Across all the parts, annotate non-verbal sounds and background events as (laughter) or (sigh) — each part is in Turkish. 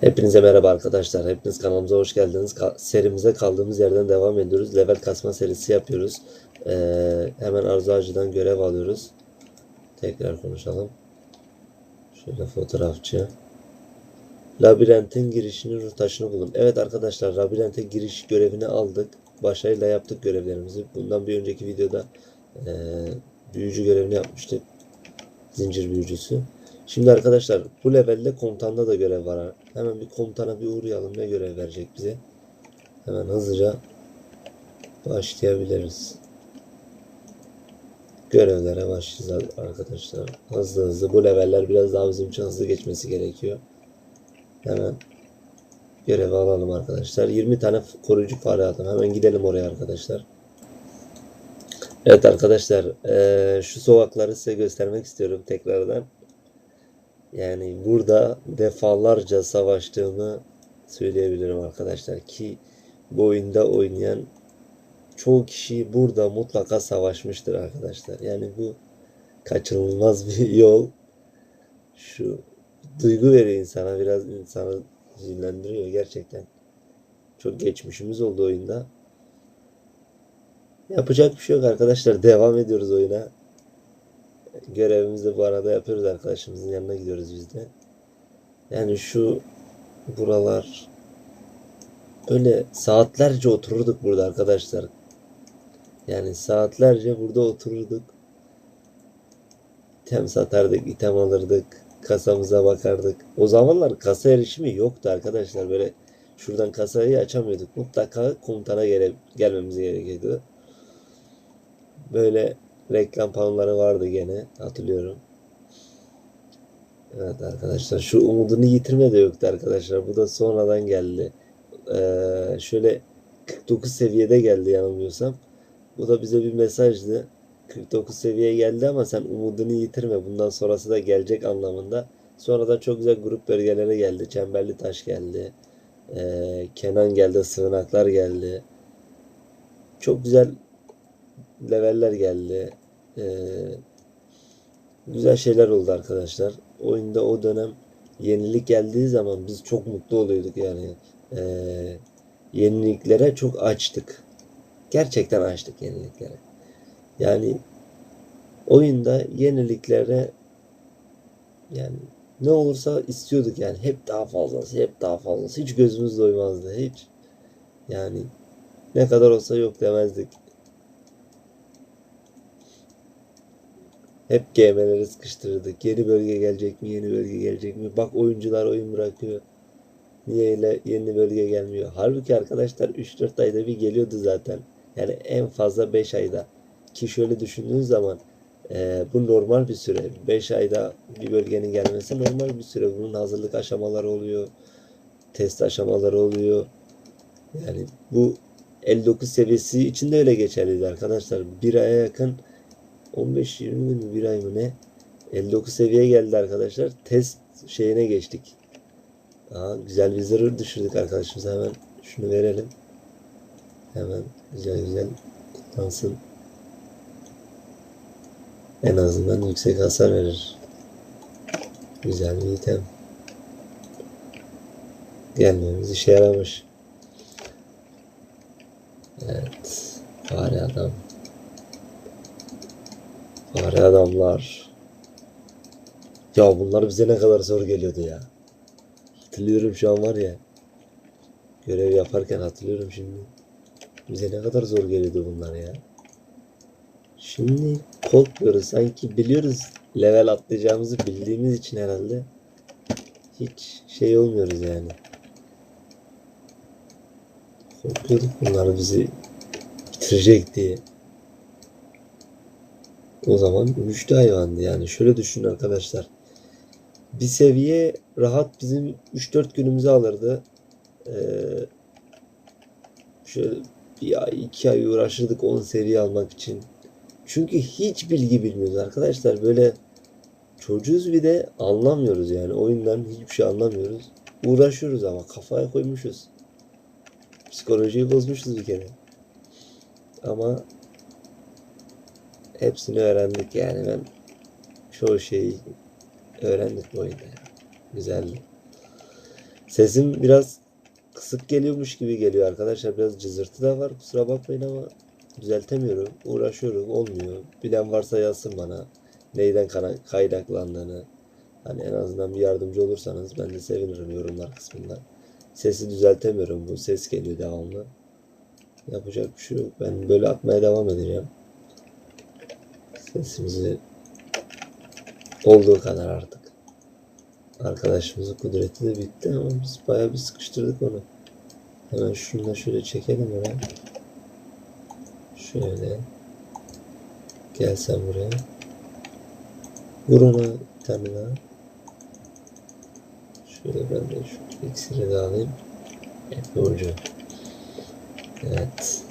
Hepinize merhaba arkadaşlar. Hepiniz kanalımıza hoş geldiniz. Ka- serimize kaldığımız yerden devam ediyoruz. Level kasma serisi yapıyoruz. Ee, hemen Arzu Ağacı'dan görev alıyoruz. Tekrar konuşalım. Şöyle fotoğrafçı. Labirentin girişinin ruh taşını bulun. Evet arkadaşlar labirente giriş görevini aldık. Başarıyla yaptık görevlerimizi. Bundan bir önceki videoda ee, büyücü görevini yapmıştık. Zincir büyücüsü. Şimdi arkadaşlar bu levelde komutanda da görev var. Hemen bir komutana bir uğrayalım. Ne görev verecek bize? Hemen hızlıca başlayabiliriz. Görevlere başlayacağız arkadaşlar. Hızlı hızlı. Bu leveller biraz daha bizim için hızlı geçmesi gerekiyor. Hemen görevi alalım arkadaşlar. 20 tane koruyucu fare aldım. Hemen gidelim oraya arkadaşlar. Evet arkadaşlar şu sokakları size göstermek istiyorum tekrardan. Yani burada defalarca savaştığımı söyleyebilirim arkadaşlar ki bu oyunda oynayan çoğu kişi burada mutlaka savaşmıştır arkadaşlar. Yani bu kaçınılmaz (laughs) bir yol. Şu duygu veriyor insana biraz insanı hüzünlendiriyor gerçekten. Çok geçmişimiz oldu oyunda. Yapacak bir şey yok arkadaşlar. Devam ediyoruz oyuna. Görevimizi bu arada yapıyoruz arkadaşımızın yanına gidiyoruz biz de. Yani şu buralar öyle saatlerce otururduk burada arkadaşlar. Yani saatlerce burada otururduk. İtem satardık, item alırdık, kasamıza bakardık. O zamanlar kasa erişimi yoktu arkadaşlar. Böyle şuradan kasayı açamıyorduk. Mutlaka komutana gele, gelmemiz gerekiyordu. Böyle reklam panoları vardı gene hatırlıyorum. Evet arkadaşlar şu umudunu yitirme de yoktu arkadaşlar. Bu da sonradan geldi. Ee, şöyle 49 seviyede geldi yanılmıyorsam. Bu da bize bir mesajdı. 49 seviyeye geldi ama sen umudunu yitirme. Bundan sonrası da gelecek anlamında. Sonradan çok güzel grup bölgelere geldi. Çemberli Taş geldi. Ee, Kenan geldi. Sığınaklar geldi. Çok güzel leveller geldi. Ee, güzel şeyler oldu arkadaşlar. Oyunda o dönem yenilik geldiği zaman biz çok mutlu oluyorduk yani. Ee, yeniliklere çok açtık. Gerçekten açtık yeniliklere. Yani oyunda yeniliklere yani ne olursa istiyorduk yani hep daha fazlası, hep daha fazlası. Hiç gözümüz doymazdı hiç. Yani ne kadar olsa yok demezdik. Hep GM'leri sıkıştırırdık. Yeni bölge gelecek mi? Yeni bölge gelecek mi? Bak oyuncular oyun bırakıyor. Niye ile yeni bölge gelmiyor? Halbuki arkadaşlar 3-4 ayda bir geliyordu zaten. Yani en fazla 5 ayda. Ki şöyle düşündüğünüz zaman e, bu normal bir süre. 5 ayda bir bölgenin gelmesi normal bir süre. Bunun hazırlık aşamaları oluyor. Test aşamaları oluyor. Yani bu 59 seviyesi için de öyle geçerliydi arkadaşlar. Bir aya yakın 15-20 gün bir ay mı ne? 59 seviyeye geldi arkadaşlar. Test şeyine geçtik. Aa, güzel bir zırh düşürdük arkadaşımıza. Hemen şunu verelim. Hemen güzel güzel kullansın. En azından yüksek hasar verir. Güzel bir item. Gelmemiz işe yaramış. Evet. Fare adam. Fare adamlar. Ya bunlar bize ne kadar zor geliyordu ya. Hatırlıyorum şu an var ya. Görev yaparken hatırlıyorum şimdi. Bize ne kadar zor geliyordu bunlar ya. Şimdi korkmuyoruz. Sanki biliyoruz level atlayacağımızı bildiğimiz için herhalde. Hiç şey olmuyoruz yani. Korkuyorduk bunlar bizi bitirecek diye. O zaman güçlü hayvandı yani. Şöyle düşünün arkadaşlar. Bir seviye rahat bizim 3-4 günümüzü alırdı. Ee, şöyle bir ay, iki ay uğraşırdık 10 seviye almak için. Çünkü hiç bilgi bilmiyoruz arkadaşlar. Böyle çocuğuz bir de anlamıyoruz yani. Oyundan hiçbir şey anlamıyoruz. Uğraşıyoruz ama kafaya koymuşuz. Psikolojiyi bozmuşuz bir kere. Ama hepsini öğrendik yani ben çoğu şeyi öğrendik bu oyunda. Güzeldi. Sesim biraz kısık geliyormuş gibi geliyor arkadaşlar. Biraz cızırtı da var. Kusura bakmayın ama düzeltemiyorum. Uğraşıyorum. Olmuyor. Bilen varsa yazsın bana. Neyden kaynaklandığını. Hani en azından bir yardımcı olursanız ben de sevinirim yorumlar kısmında. Sesi düzeltemiyorum. Bu ses geliyor devamlı. Yapacak bir şey yok. Ben böyle atmaya devam edeceğim. Sesimizi olduğu kadar artık. Arkadaşımızın kudreti de bitti ama biz bayağı bir sıkıştırdık onu. Hemen şunu da şöyle çekelim oraya. Şöyle. Gel sen buraya. Vur ona bir. Şöyle ben de şu iksiri de alayım. Epe ucu. Evet.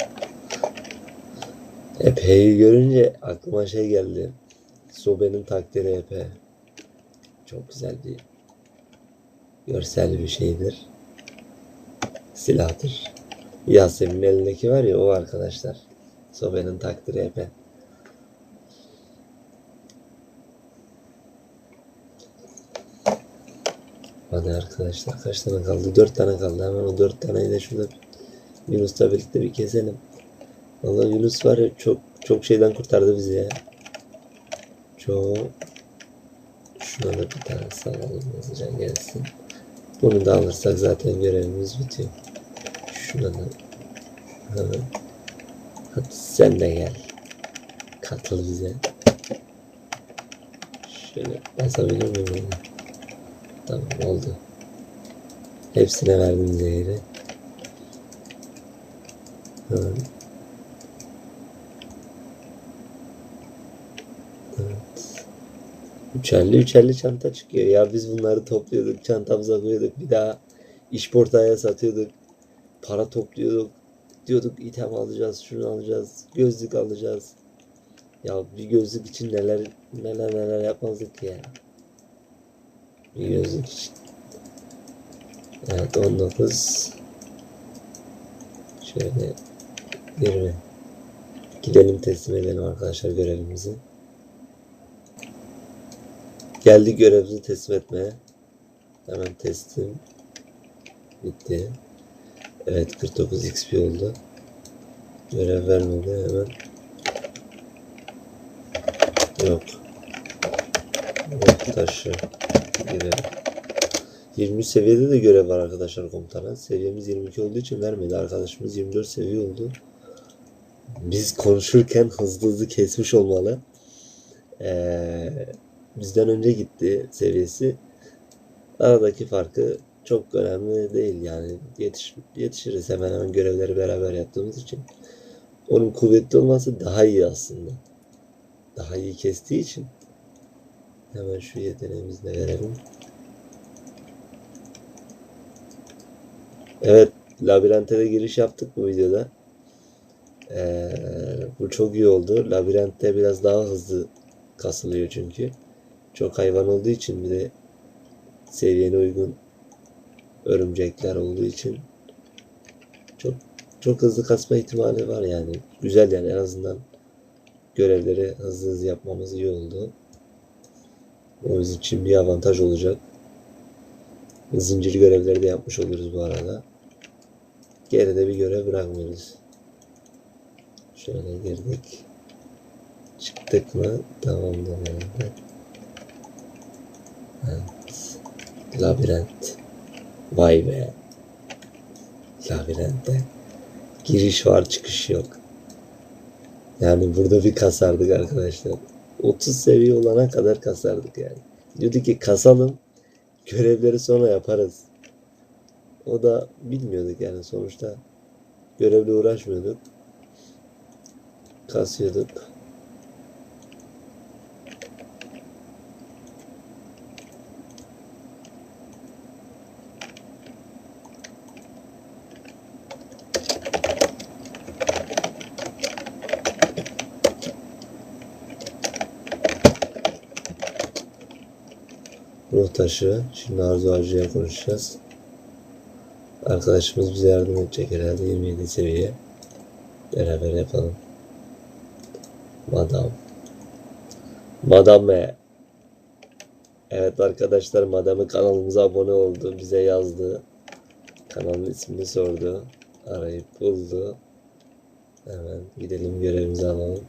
Epe'yi görünce aklıma şey geldi. Sobe'nin takdiri Epe. Çok güzel bir görsel bir şeydir. Silahtır. Yasemin'in elindeki var ya o arkadaşlar. Sobe'nin takdiri Epe. Hadi arkadaşlar kaç tane kaldı? Dört tane kaldı. Hemen o dört taneyi de şurada Yunus'la birlikte bir keselim. Vallahi Yunus var ya çok çok şeyden kurtardı bizi ya. Çok. Şuna da bir tane salalım hızlıca gelsin. Bunu da alırsak zaten görevimiz bitiyor. Şuna da. Hadi sen de gel. Katıl bize. Şöyle basabilir miyim? onu? Tamam oldu. Hepsine verdim zehri. Hemen. Evet. Üçerli üçerli çanta çıkıyor. Ya biz bunları topluyorduk, çantamıza koyuyorduk. Bir daha iş portaya satıyorduk. Para topluyorduk. Diyorduk item alacağız, şunu alacağız, gözlük alacağız. Ya bir gözlük için neler neler neler yapmazdık ya. Bir gözlük için. Evet 19 Şöyle 20 Gidelim teslim edelim arkadaşlar görevimizi. Geldik görevimizi teslim etmeye. Hemen teslim. Bitti. Evet 49 XP oldu. Görev vermedi hemen. Yok. Yok taşı. Gidelim. 23 seviyede de görev var arkadaşlar komutana. Seviyemiz 22 olduğu için vermedi. Arkadaşımız 24 seviye oldu. Biz konuşurken hızlı hızlı kesmiş olmalı. Ee, bizden önce gitti seviyesi. Aradaki farkı çok önemli değil yani. Yetiş, yetişiriz hemen hemen görevleri beraber yaptığımız için. Onun kuvvetli olması daha iyi aslında. Daha iyi kestiği için. Hemen şu yeteneğimizi de verelim. Evet, labirente de giriş yaptık bu videoda. Ee, bu çok iyi oldu. Labirentte biraz daha hızlı kasılıyor çünkü. Çok hayvan olduğu için bir de seviyene uygun örümcekler olduğu için çok çok hızlı kasma ihtimali var yani. Güzel yani en azından görevleri hızlı hızlı yapmamız iyi oldu. O bizim için bir avantaj olacak. Zincir görevleri de yapmış oluruz bu arada. Geride bir görev bırakmıyoruz. Şöyle girdik. Çıktık mı? Tamamdır. herhalde. Labirent. Vay be. Labirentte. Giriş var çıkış yok. Yani burada bir kasardık arkadaşlar. 30 seviye olana kadar kasardık yani. Diyorduk ki kasalım. Görevleri sonra yaparız. O da bilmiyorduk yani sonuçta. Görevle uğraşmıyorduk. Kasıyorduk. Taşı. Şimdi Arzu Avcı'ya konuşacağız. Arkadaşımız bize yardım edecek herhalde 27 seviye. Beraber yapalım. Madam. Madame. Evet arkadaşlar Madame kanalımıza abone oldu. Bize yazdı. Kanalın ismini sordu. Arayıp buldu. Hemen gidelim görevimizi alalım.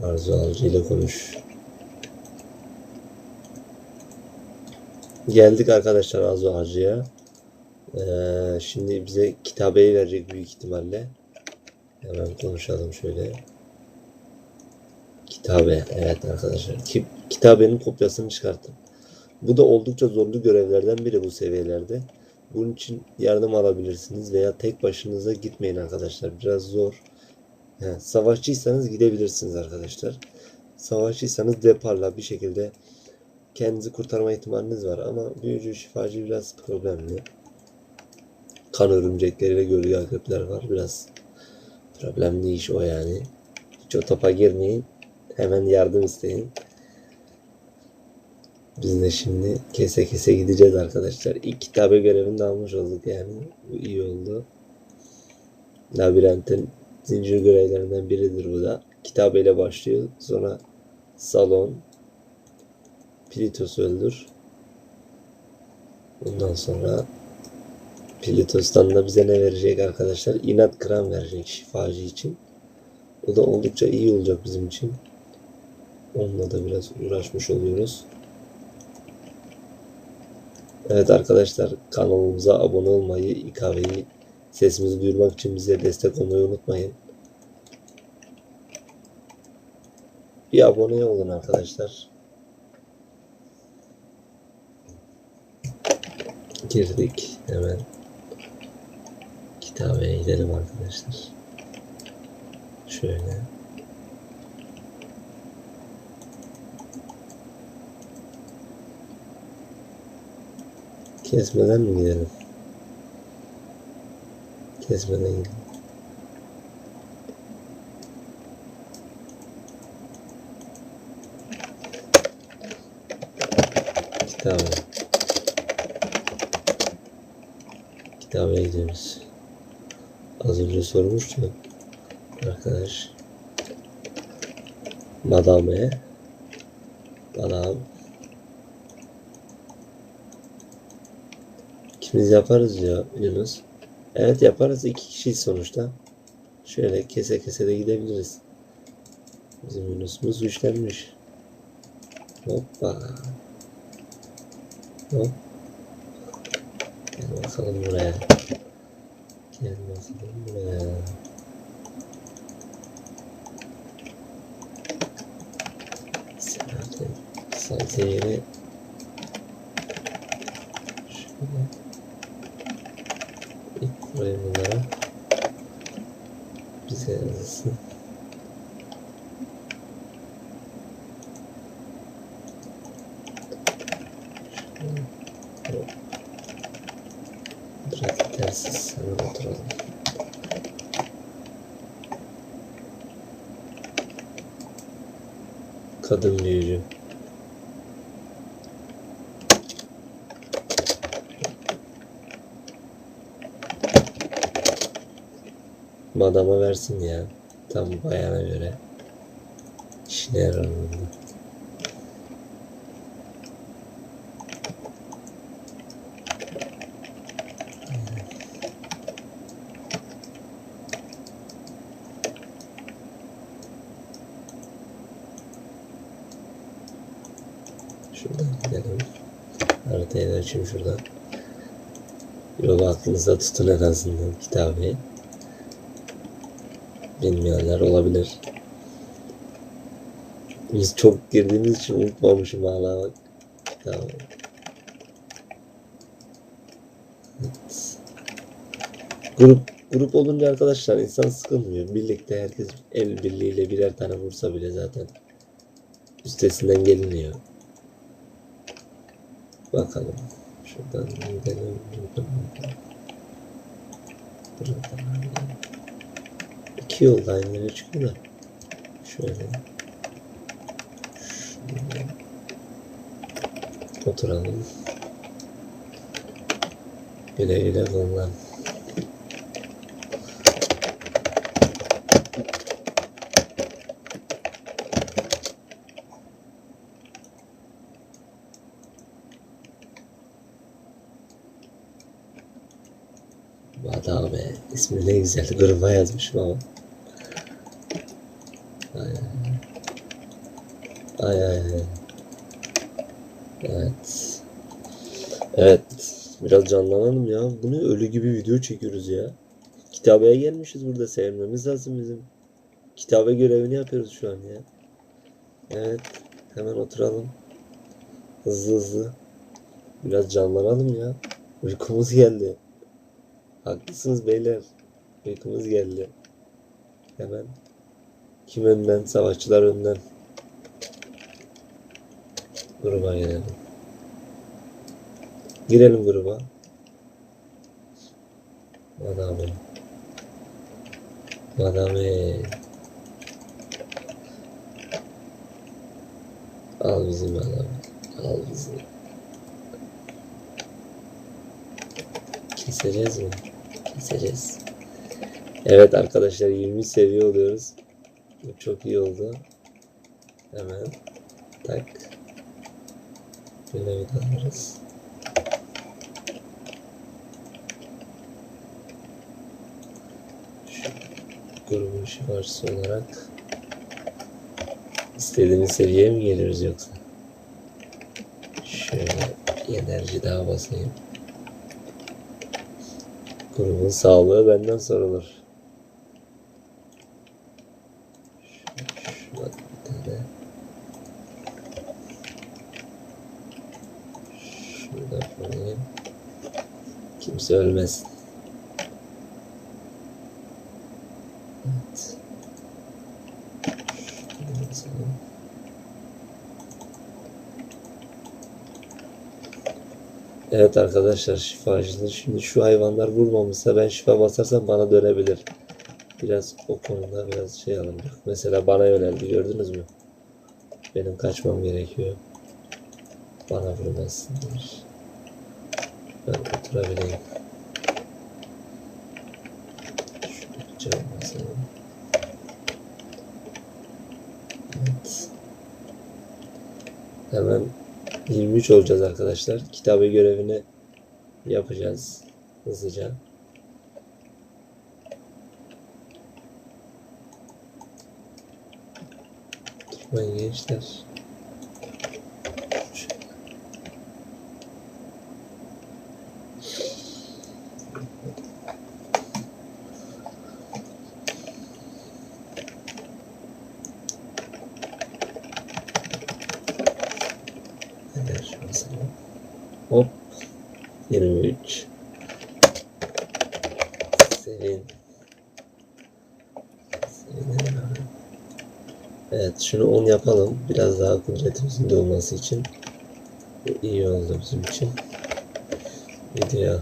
Arzu Avcı ile konuş. Geldik arkadaşlar Arzu Avcı'ya. Ee, şimdi bize kitabeyi verecek büyük ihtimalle. Hemen konuşalım şöyle. Kitabe. Evet arkadaşlar. Ki, kitabenin kopyasını çıkarttım. Bu da oldukça zorlu görevlerden biri bu seviyelerde. Bunun için yardım alabilirsiniz veya tek başınıza gitmeyin arkadaşlar. Biraz zor. He, savaşçıysanız gidebilirsiniz arkadaşlar. Savaşçıysanız deparla bir şekilde kendinizi kurtarma ihtimaliniz var ama büyücü şifacı biraz problemli. Kan örümcekleri ve gölge akrepler var. Biraz problemli iş o yani. Hiç o topa girmeyin. Hemen yardım isteyin. Biz de şimdi kese kese gideceğiz arkadaşlar. İlk kitabe görevini de almış olduk yani. Bu iyi oldu. Labirentin zincir görevlerinden biridir bu da. Kitabeyle başlıyor. Sonra salon. Plitos'u öldür. Bundan sonra Plitos'tan da bize ne verecek arkadaşlar? İnat kram verecek şifacı için. O da oldukça iyi olacak bizim için. Onunla da biraz uğraşmış oluyoruz. Evet arkadaşlar kanalımıza abone olmayı, İKV'yi sesimizi duyurmak için bize destek olmayı unutmayın. Bir abone olun arkadaşlar. Girdik hemen. Kitabeye gidelim arkadaşlar. Şöyle. Kesmeden mi gidelim? Kesmeden gidelim. Kitabı. Kitabeye gidiyoruz. Az önce sormuştu. Arkadaş. Madame. Madame. İkimiz yaparız ya Yunus. Evet yaparız. iki kişiyiz sonuçta. Şöyle kese kese de gidebiliriz. Bizim Yunus'umuz güçlenmiş. Hoppa. Hop. Gel bakalım buraya. Gel bakalım buraya. Sen artık sadece yere şöyle buraya bunlara bize yazılsın. Biraz tersiz hemen oturalım. Kadın büyücü. Madama versin ya. Tam bayana göre. İşine yarar bunda. Şuradan gidelim. Haritayı da şuradan. Yolu aklınızda tutun en azından kitabı. Bilmeyenler olabilir. Biz çok girdiğimiz için unutmamışım hala bak. Kitabı. Evet. Grup grup olunca arkadaşlar insan sıkılmıyor. Birlikte herkes el birliğiyle birer tane vursa bile zaten üstesinden geliniyor. Bakalım. Şuradan gidelim. Buradan. Buradan gidelim. İki yolda aynı yere çıkıyor da. Şöyle. Şöyle. Oturalım. Güle güle kullan. Vada be. İsmi ne güzel. Gruba yazmışım ama. Ay ay ay. Evet. Evet. Biraz canlanalım ya. Bu ne ölü gibi video çekiyoruz ya. Kitabeye gelmişiz burada. Sevmemiz lazım bizim. Kitabe görevini yapıyoruz şu an ya. Evet. Hemen oturalım. Hızlı hızlı. Biraz canlanalım ya. Uykumuz geldi. Haklısınız beyler. Uykumuz geldi. Hemen. Kim önden? Savaşçılar önden. Gruba girelim. Girelim gruba. Madame. Madame. Al bizim adamı. Al bizi. Keseceğiz mi? Keseceğiz. Evet arkadaşlar 20 seviye oluyoruz. Bu çok iyi oldu. Hemen tak. Bir alırız. Şu grubun şifacısı olarak istediğimiz seviyeye mi geliyoruz yoksa? Şöyle enerji daha basayım. Grubun sağlığı benden sorulur. Şuna bir tane. Şurada koyayım. Kimse ölmesin. Evet. Arkadaşlar şifacılar şimdi şu hayvanlar vurmamışsa ben şifa basarsam bana dönebilir. Biraz o konuda biraz şey alındık. Mesela bana yöneldi gördünüz mü? Benim kaçmam gerekiyor. Bana vurmasınlar. Basalım. Evet. Hemen 23 olacağız arkadaşlar. Kitabı görevini yapacağız hızlıca. Durmayın gençler. Enerji basalım. Hop. 23. Sevin. Sevin abi. Evet şunu 10 yapalım. Biraz daha kudretimizin dolması için. Bu iyi oldu bizim için. Video.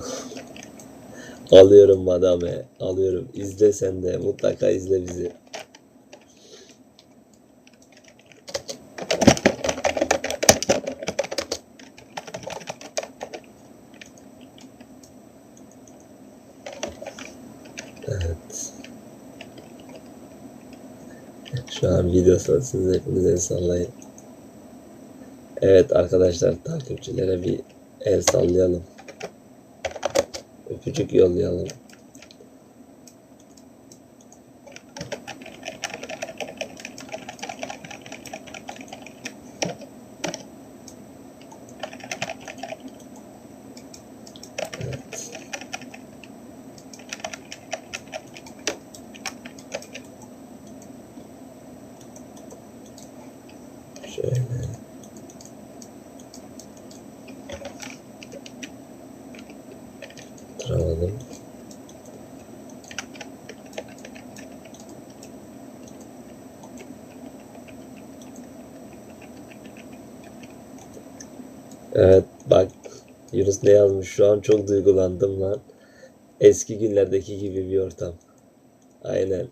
Alıyorum madame. Alıyorum. İzle sen de. Mutlaka izle bizi. Evet. Şu video siz hepiniz el sallayın. Evet arkadaşlar takipçilere bir el sallayalım. Öpücük yollayalım. Evet. Şöyle. Tıraladım. Evet bak Yunus ne yazmış şu an çok duygulandım lan. Eski günlerdeki gibi bir ortam. Aynen.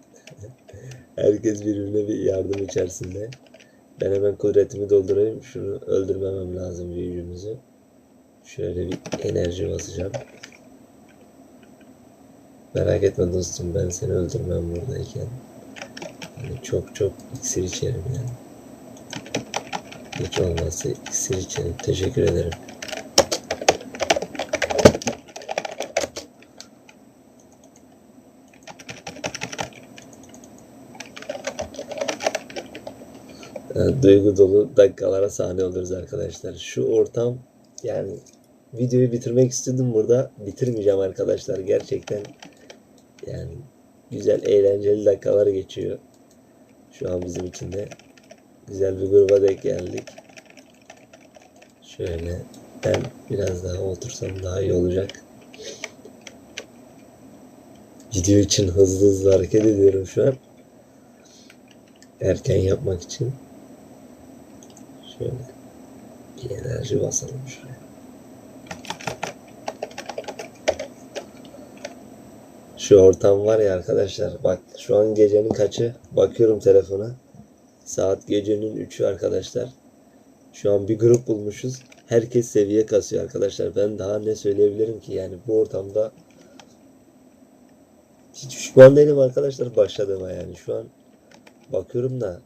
(laughs) Herkes birbirine bir yardım içerisinde. Ben hemen kudretimi doldurayım. Şunu öldürmemem lazım büyücümüzü. Şöyle bir enerji basacağım. Merak etme dostum ben seni öldürmem buradayken. Yani çok çok iksir içerim yani. Hiç olmazsa iksir içerim. Teşekkür ederim. Duygu dolu dakikalara sahne oluruz arkadaşlar. Şu ortam yani videoyu bitirmek istedim burada. Bitirmeyeceğim arkadaşlar. Gerçekten yani güzel eğlenceli dakikalar geçiyor. Şu an bizim için de güzel bir gruba denk geldik. Şöyle ben biraz daha otursam daha iyi olacak. Video için hızlı hızlı hareket ediyorum şu an. Erken yapmak için. Şöyle bir enerji basalım şuraya. Şu ortam var ya arkadaşlar bak şu an gecenin kaçı bakıyorum telefona. Saat gecenin 3'ü arkadaşlar. Şu an bir grup bulmuşuz. Herkes seviye kasıyor arkadaşlar. Ben daha ne söyleyebilirim ki yani bu ortamda hiç pişman değilim arkadaşlar başladığıma yani şu an bakıyorum da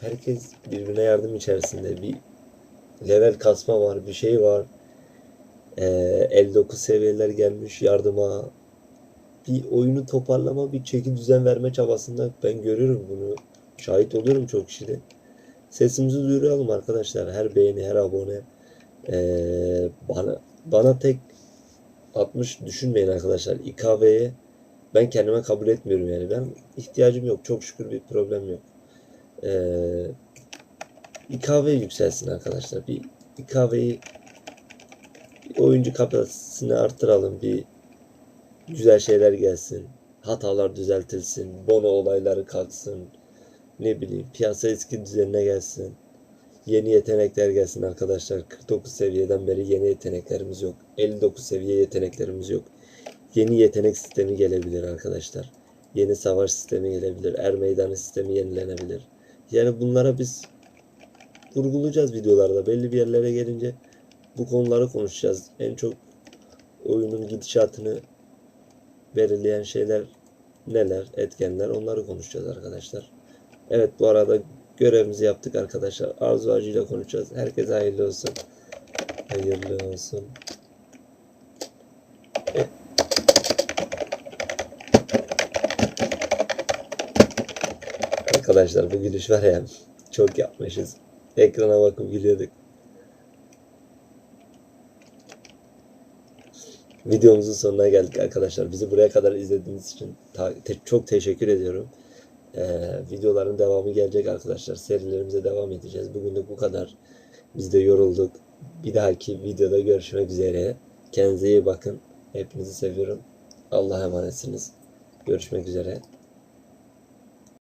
herkes birbirine yardım içerisinde. Bir level kasma var bir şey var. Ee, 59 seviyeler gelmiş yardıma. Bir oyunu toparlama bir çeki düzen verme çabasında ben görüyorum bunu. Şahit oluyorum çok kişide sesimizi duyuralım arkadaşlar. Her beğeni her abone. Ee, bana bana tek 60 düşünmeyin arkadaşlar. İKV'ye ben kendime kabul etmiyorum yani. Ben ihtiyacım yok. Çok şükür bir problem yok. Ee, İKV yükselsin arkadaşlar. Bir İKV'yi oyuncu kapasitesini artıralım. Bir güzel şeyler gelsin. Hatalar düzeltilsin. Bono olayları kalksın. Ne bileyim piyasa eski düzenine gelsin. Yeni yetenekler gelsin arkadaşlar. 49 seviyeden beri yeni yeteneklerimiz yok. 59 seviye yeteneklerimiz yok. Yeni yetenek sistemi gelebilir arkadaşlar. Yeni savaş sistemi gelebilir. Er meydanı sistemi yenilenebilir. Yani bunlara biz vurgulayacağız videolarda. Belli bir yerlere gelince bu konuları konuşacağız. En çok oyunun gidişatını belirleyen şeyler neler, etkenler onları konuşacağız arkadaşlar. Evet bu arada görevimizi yaptık arkadaşlar. Arzu acıyla konuşacağız. Herkese hayırlı olsun. Hayırlı olsun. Arkadaşlar bu gülüş var ya çok yapmışız. Ekrana bakıp gülüyorduk. Videomuzun sonuna geldik arkadaşlar. Bizi buraya kadar izlediğiniz için çok teşekkür ediyorum. Ee, videoların devamı gelecek arkadaşlar. Serilerimize devam edeceğiz. Bugünlük bu kadar. Biz de yorulduk. Bir dahaki videoda görüşmek üzere. Kendinize iyi bakın. Hepinizi seviyorum. Allah'a emanetsiniz. Görüşmek üzere.